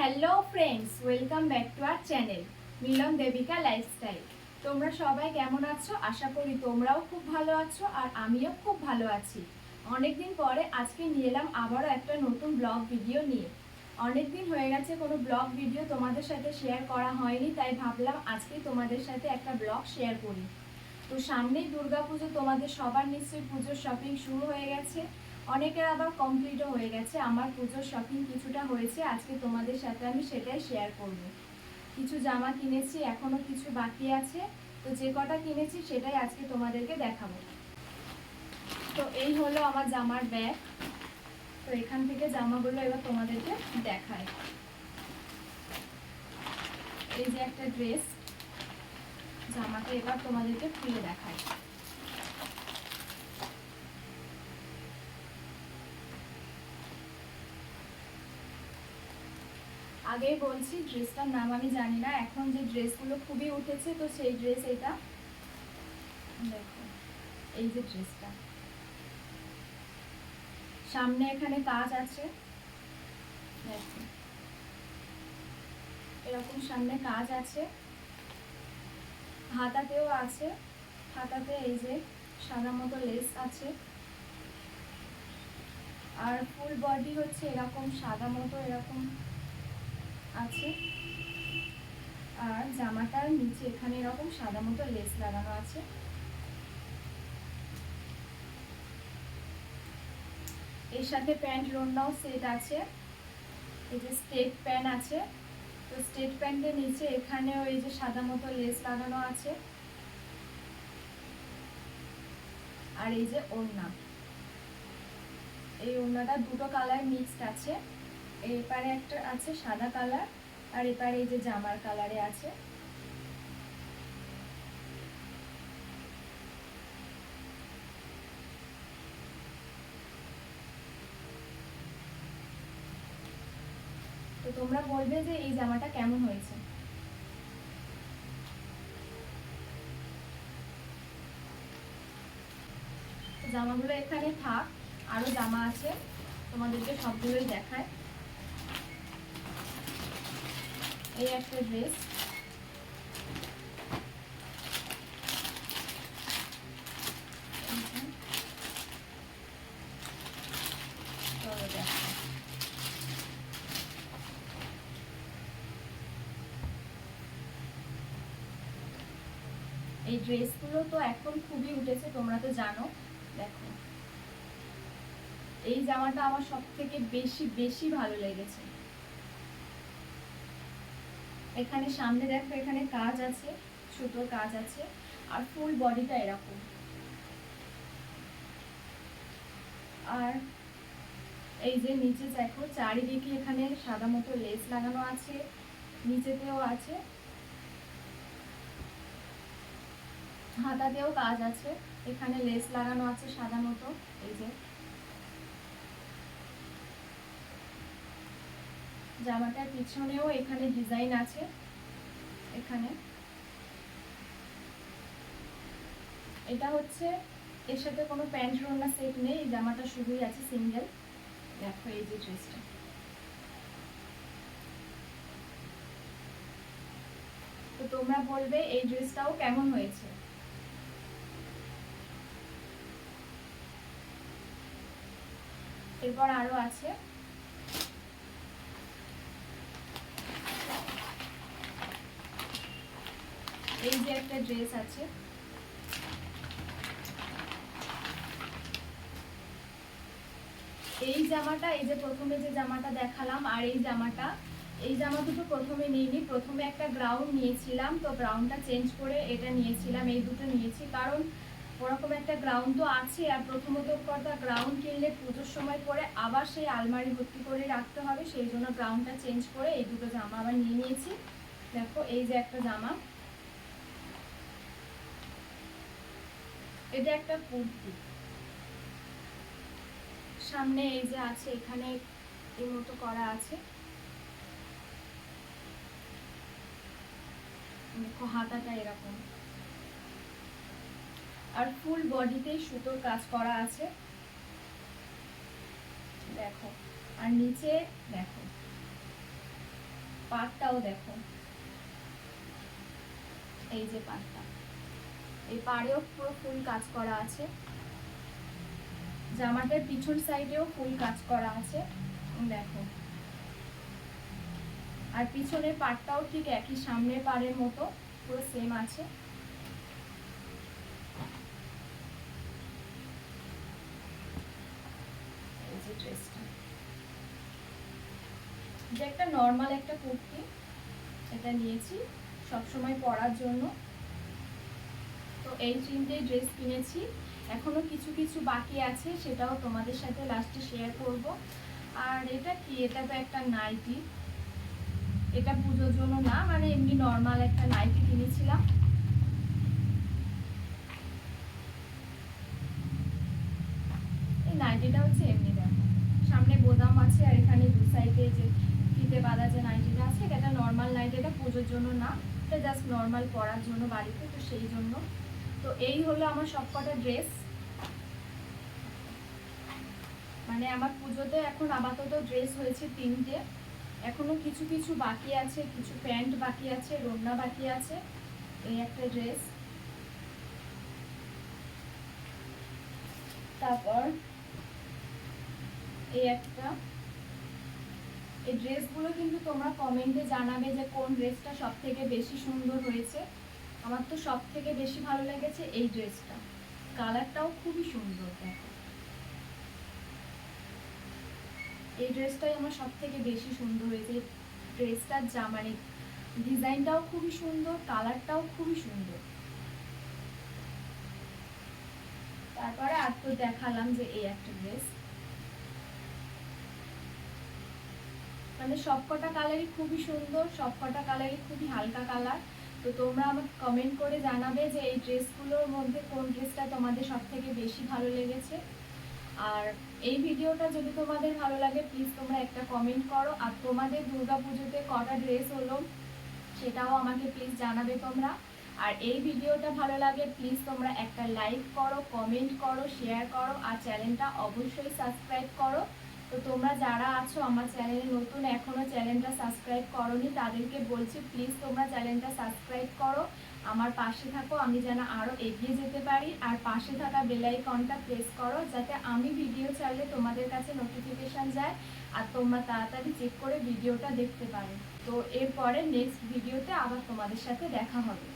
Hello friends welcome back to our channel Milan Debika lifestyle তোমরা সবাই কেমন আছো? আশা করি তোমরাও খুব ভালো আছো আর আমিও খুব ভালো আছি। অনেকদিন পরে আজকে নিয়ে এলাম আবারও একটা নতুন ব্লগ ভিডিও নিয়ে। অনেক দিন হয়ে গেছে কোনো ব্লগ ভিডিও তোমাদের সাথে শেয়ার করা হয়নি, তাই ভাবলাম আজকে তোমাদের সাথে একটা ব্লগ শেয়ার করি। তো সামনেই দুর্গাপুজো, তোমাদের সবার নিশ্চয়ই পুজোর শপিং শুরু হয়ে গেছে। অনেকের আবার কমপ্লিটও হয়ে গেছে। আমার পুজোর শপিং কিছুটা হয়েছে, আজকে তোমাদের সাথে আমি সেটাই শেয়ার করব। কিছু জামা কিনেছি, এখনও কিছু বাকি আছে, তো যে কটা কিনেছি সেটাই আজকে তোমাদেরকে দেখাবো। তো এই হলো আমার জামার ব্যাগ তো এখান থেকে জামাগুলো এবার তোমাদেরকে দেখায় এই যে একটা ড্রেস জামাকে এবার তোমাদেরকে খুলে দেখায় আগেই বলছি, ড্রেসটার নাম আমি জানি না। এখন যে ড্রেসগুলো খুবই উঠেছে, তো সেই ড্রেস এটা। দেখো, এই যে ড্রেসটা। সামনে এখানে কাজ আছে। এরকম সামনে কাজ আছে। হাতাতেও আছে। হাতাতে এই যে সাদা মতো লেস আছে। আর ফুল বডি হচ্ছে এরকম সাদা মতো, এরকম আছে। আর জামাটার নিচে এখানে এরকম সাদা মতো লেস লাগানো আছে। এর সাথে প্যান্ট রোনাও সেট আছে। এই যে স্টেট প্যান্ট আছে। তো স্টেট প্যান্টের নিচে এখানেও এই যে সাদা মতো লেস লাগানো আছে। আর এই যে ওড়না। এই ওড়নাটা দুটো কালার মিক্সড আছে। এপারে একটা আছে সাদা কালার, আর এপারে এই যে জামার কালারে আছে। তো তোমরা বলবে যে এই জামাটা কেমন হয়েছে? জামাগুলো এখানে থাক, আরও জামা আছে, তোমাদেরকে সবগুলোই দেখায়। এই একটা ড্রেস এই ড্রেসগুলো তো এখন খুবই উঠেছে, তোমরা তো জানো। দেখো। এই জামাটা আমার সব থেকে বেশি বেশি ভালো লেগেছে। এখানে সামনে দেখো, এখানে কাজ আছে, সুতোর কাজ আছে, আর ফুল বডিটা এরকম। আর এই যে নিচে দেখো, চারিদিকে এখানে সাদা মতো লেস লাগানো আছে, নিচেতেও আছে। হাতাতেও কাজ আছে, এখানে লেস লাগানো আছে সাদা মতো, এই যে। জামাটার পিছনেও এখানে ডিজাইন আছে। এখানে। এটা হচ্ছে, এর সাথে কোনো প্যান্ট রোনা সেট নেই জামাটা শুধুই আছে সিঙ্গেল। দেখো এই যে ড্রেসটা। তো তোমরা বলবে এই ড্রেসটাও কেমন হয়েছে? এরপর আরও আছে। এই যে একটা ড্রেস আছে। এই জামাটা, এই যে প্রথমে যে জামাটা দেখালাম আর এই জামাটা, এই জামা দুটো প্রথমে নিইনি, প্রথমে একটা গ্রাউন্ড নিয়েছিলাম, তো গ্রাউন্ডটা চেঞ্জ করে এটা নিয়েছিলাম, এই দুটো নিয়েছি, কারণ ওরকম একটা গ্রাউন্ড তো আছে আর প্রথমত কথা গ্রাউন্ড কিনলে পুজোর সময় পরে আবার সেই আলমারি ভর্তি করে রাখতে হবে, সেই জন্য গ্রাউন্ডটা চেঞ্জ করে এই দুটো জামা আবার নিয়ে নিয়েছি। দেখো, এই যে একটা জামা। এটা একটা কুর্তি। সামনে এই যে আছে, এখানে এই মতো করা আছে। হাতাটা এরকম। আর ফুল বডিতে সুতোর কাজ করা আছে। দেখো, আর নিচে দেখো, পাটটাও দেখো। এই যে পাটটা এই পাড়েও পুরো ফুল কাজ করা আছে। জামাটার পিছন সাইডেও ফুল কাজ করা আছে। দেখো। আর পিছনের পাটটাও ঠিক একই, সামনের পাড়ের মতো, পুরো সেম আছে। যে একটা নর্মাল একটা কুর্তি এটা নিয়েছি সবসময় পরার জন্য। এই তিনটে ড্রেস কিনেছি। এখনও কিছু কিছু বাকি আছে, সেটাও তোমাদের সাথে লাস্টে শেয়ার করব। আর এটা কি? এটা তো একটা নাইটি এটা পুজোর জন্য না মানে এমনি নর্মাল একটা নাইটি কিনেছিলাম। এই নাইটিটা হচ্ছে এমনি দেখো। সামনে বোদাম আছে আর এখানে দু সাইডে যে ফিতে বাঁধা যে নাইটিটা আছে, এটা নর্মাল নাইটি এটা পুজোর জন্য না, এটা জাস্ট নর্মাল পরার জন্য বাড়িতে, তো সেই জন্য। তো এই হলো আমার সবকটা ড্রেস মানে আমার পুজোতে এখন আপাতত ড্রেস হয়েছে তিনটে। এখনও কিছু কিছু বাকি আছে, কিছু প্যান্ট বাকি আছে রন্না বাকি আছে, এই একটা ড্রেস তারপর এই একটা। এই ড্রেসগুলো কিন্তু তোমরা কমেন্টে জানাবে যে কোন ড্রেসটা সব থেকে বেশি সুন্দর হয়েছে। আমার তো সব থেকে বেশি ভালো লেগেছে এই ড্রেসটা। কালারটাও খুবই সুন্দর, দেখো। এই ড্রেসটাই আমার সব থেকে বেশি সুন্দর হয়েছে। ড্রেসটার মানে ডিজাইনটাও খুবই সুন্দর, কালারটাও খুবই সুন্দর। তারপরে আর তো দেখালাম যে এই একটা ড্রেস। মানে সবকটা কালারই খুবই সুন্দর, সবকটা কালারই খুবই হালকা কালার। তো তোমরা আমাকে কমেন্ট করে জানাবে যে এই ড্রেসগুলোর মধ্যে কোন ড্রেসটা তোমাদের সব থেকে বেশি ভালো লেগেছে। আর এই ভিডিওটা যদি তোমাদের ভালো লাগে প্লিজ তোমরা একটা কমেন্ট করো। আর তোমাদের দুর্গা পুজোতে কটা ড্রেস হলো, সেটাও আমাকে প্লিজ জানাবে তোমরা। আর এই ভিডিওটা ভালো লাগে প্লিজ তোমরা একটা লাইক করো কমেন্ট করো শেয়ার করো, আর চ্যানেলটা অবশ্যই সাবস্ক্রাইব করো। তো তোমরা যারা আছো আমার চ্যানেলে নতুন এখনও চ্যানেলটা সাবস্ক্রাইব করনি, তাদেরকে বলছি প্লিজ তোমরা চ্যানেলটা সাবস্ক্রাইব করো। আমার পাশে থাকো, আমি যেন আরও এগিয়ে যেতে পারি। আর পাশে থাকা বেলাইকনটা প্রেস করো, যাতে আমি ভিডিও চাইলে তোমাদের কাছে নোটিফিকেশান যায় আর তোমরা তাড়াতাড়ি চেক করে ভিডিওটা দেখতে পারো। তো এরপরে নেক্সট ভিডিওতে আবার তোমাদের সাথে দেখা হবে।